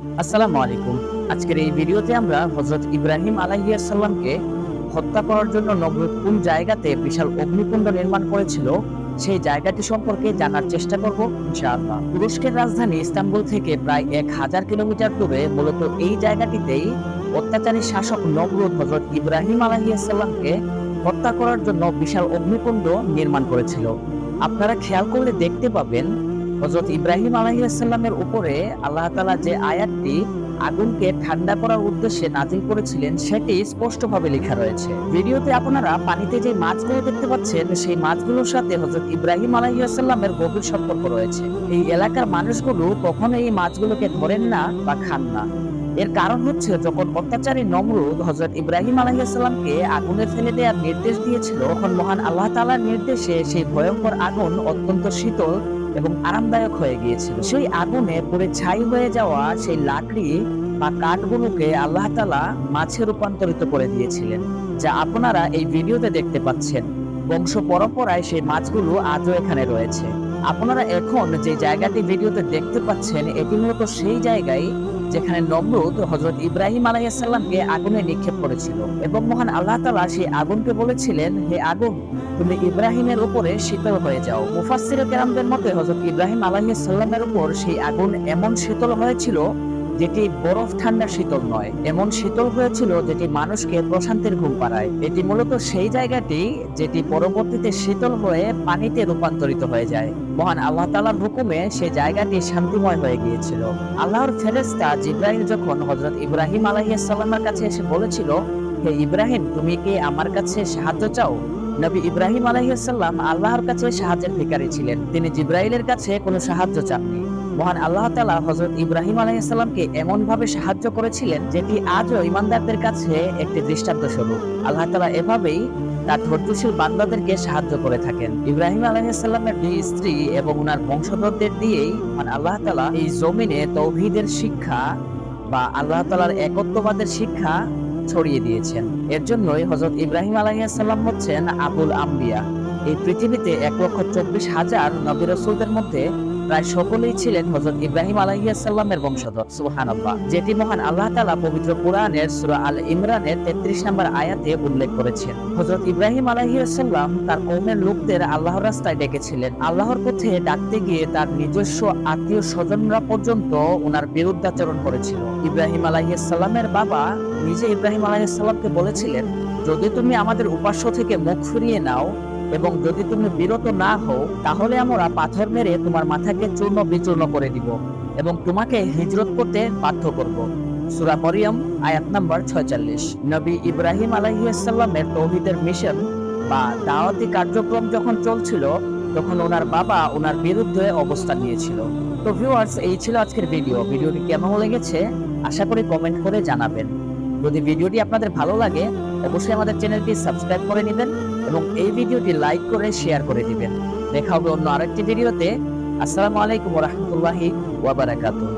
আসসালামু আলাইকুম। আজকের এই ভিডিওতে আমরা হজরত ইব্রাহিম আলাইসাল্লামকে হত্যা করার জন্য নবরুদ কোন জায়গাতে বিশাল অগ্নিকুণ্ড নির্মাণ করেছিল, সেই জায়গাটি সম্পর্কে জানার চেষ্টা করব ইনশাআল্লাহ। তুরস্কের রাজধানী ইস্তাম্বুল থেকে প্রায় এক হাজার কিলোমিটার দূরে মূলত এই জায়গাটিতেই অত্যাচারী শাসক নবরুদ হজরত ইব্রাহিম আলাইসাল্লামকে হত্যা করার জন্য বিশাল অগ্নিকুণ্ড নির্মাণ করেছিল। আপনারা খেয়াল করলে দেখতে পাবেন হজরত ইব্রাহিম আলাইসাল্লামের উপরে আল্লাহ তালা যে আয়াতটি আগুনকে ঠান্ডা করার উদ্দেশ্যে নাজিল করেছিলেন, সেটি স্পষ্টভাবে লেখা রয়েছে। ভিডিওতে আপনারা পানিতে যে মাছগুলো দেখতে পাচ্ছেন, সেই মাছগুলোর সাথে হজরত ইব্রাহিম আলাইসাল্লামের গভীর সম্পর্ক রয়েছে। এই এলাকার মানুষগুলো কখনো এই মাছগুলোকে ধরেন না বা খান না। এর কারণ হচ্ছে, যখন অত্যাচারী নমরুদ হজরত ইব্রাহিম আলাইসাল্লামকে আগুনে ফেলে দেওয়ার নির্দেশ দিয়েছিল, তখন মহান আল্লাহ তালার নির্দেশে সেই ভয়ঙ্কর আগুন অত্যন্ত শীতল এবং আরামদায়ক হয়ে গিয়েছিল। সেই আগুনে পুরে ছাই হয়ে যাওয়া সেই লাকড়ি বা কাঠগুলোকে আল্লাহ তালা মাছে রূপান্তরিত করে দিয়েছিলেন, যা আপনারা এই ভিডিওতে দেখতে পাচ্ছেন। বংশ পরম্পরায় সেই মাছগুলো আজও এখানে রয়েছে। আপনারা এখন যে জায়গাটি ভিডিওতে দেখতে পাচ্ছেন, এটি মূলত সেই জায়গায় যেখানে নমরুদ হজরত ইব্রাহিম আলাইসাল্লামকে আগুনে নিক্ষেপ করেছিল এবং মহান আল্লাহ তালা সেই আগুনকে বলেছিলেন, হে আগুন, তুমি ইব্রাহিমের উপরে শীতল হয়ে যাও। মুফাসির কেরামদের মতে হজরত ইব্রাহিম আলাইসাল্লামের উপর সেই আগুন এমন শীতল হয়েছিল যেটি বরফ ঠান্ডা শীতল নয়, এমন শীতল হয়েছিল যেটি মানুষকে প্রশান্তির ঘুম পাড়ায়। এটি মূলত সেই জায়গাটি যেটি পরবর্তীতে শীতল হয়ে পানিতে রূপান্তরিত হয়ে যায়। মহান আল্লাহ তালার হুকুমে সেই জায়গাটি শান্তিময় হয়ে গিয়েছিল। আল্লাহর ফেরেস্তা জিব্রাহিম যখন হজরত ইব্রাহিম সালামের কাছে এসে বলেছিল, হে ইব্রাহিম, তুমি কি আমার কাছে সাহায্য চাও? নবী ইব্রাহিম আলাইসাল্লাম আল্লাহর কাছে সাহায্যের ভিকারী ছিলেন। তিনি জিব্রাইলের কাছে কোনো সাহায্য চাননি। মহান আল্লাহ তালা হজরত ইব্রাহিম আলাইসাল্লামকে এমন ভাবে সাহায্য করেছিলেন যেটি আজও ইমানদারদের কাছে একটি দৃষ্টান্ত স্বরূপ। আল্লাহ তালা এভাবেই তার ধৈর্যশীল বান্দাদেরকে সাহায্য করে থাকেন। ইব্রাহিম আলাইসাল্লামের দুই স্ত্রী এবং উনার বংশধরদের দিয়েই মানে আল্লাহ তালা এই জমিনে তৌহিদের শিক্ষা বা আল্লাহ তালার একত্ববাদের শিক্ষা ছড়িয়ে দিয়েছেন। এর জন্যই হজরত ইব্রাহিম আলাইসাল্লাম হচ্ছেন আবুল আম্বিয়া। এই পৃথিবীতে এক লক্ষ চব্বিশ হাজার নবী রসুলদের মধ্যে প্রায় সকলেই ছিলেন হজরত ইব্রাহিম আলাইসাল্লামের বংশধর, সুবহানাল্লাহ, যেটি মহান আল্লাহ তালা পবিত্র কোরআনের সূরা আল ইমরানের তেত্রিশ নম্বর আয়াতে উল্লেখ করেছেন। হজরত ইব্রাহিম আলাইসাল্লাম তার কৌমের লোকদের আল্লাহর রাস্তায় ডেকেছিলেন। আল্লাহর পথে ডাকতে গিয়ে তার নিজস্ব আত্মীয় স্বজনরা পর্যন্ত ওনার বিরুদ্ধাচরণ করেছিল। ইব্রাহিম আলাইসাল্লামের বাবা নিজে ইব্রাহিম আলাইসাল্লামকে বলেছিলেন, যদি তুমি আমাদের উপাস্য থেকে মুখ ফিরিয়ে নাও এবং যদি তুমি বিরত না হও, তাহলে আমরা পাথর মেরে তোমার মাথাকে চূর্ণ বিচূর্ণ করে দিব এবং তোমাকে হিজরত করতে বাধ্য করব। সুরা মরিয়ম, আয়াত নাম্বার ছয়চল্লিশ। নবী ইব্রাহিম আলাইসাল্লামের তৌহিদের মিশন বা দাওয়াতি কার্যক্রম যখন চলছিল, তখন ওনার বাবা ওনার বিরুদ্ধে অবস্থান নিয়েছিল। তো ভিউয়ার্স এই ছিল আজকের ভিডিও ভিডিওটি কেমন লেগেছে? আশা করি কমেন্ট করে জানাবেন। যদি ভিডিওটি আপনাদের ভালো লাগে, অবশ্যই আমাদের চ্যানেলটি সাবস্ক্রাইব করে নেবেন। এবং এই ভিডিওটি লাইক করে শেয়ার করে দিবেন। দেখা হবে অন্য আরেকটি ভিডিওতে। আসসালামু আলাইকুম রহমতুল্লাহি ওয়াবারাকাতুহ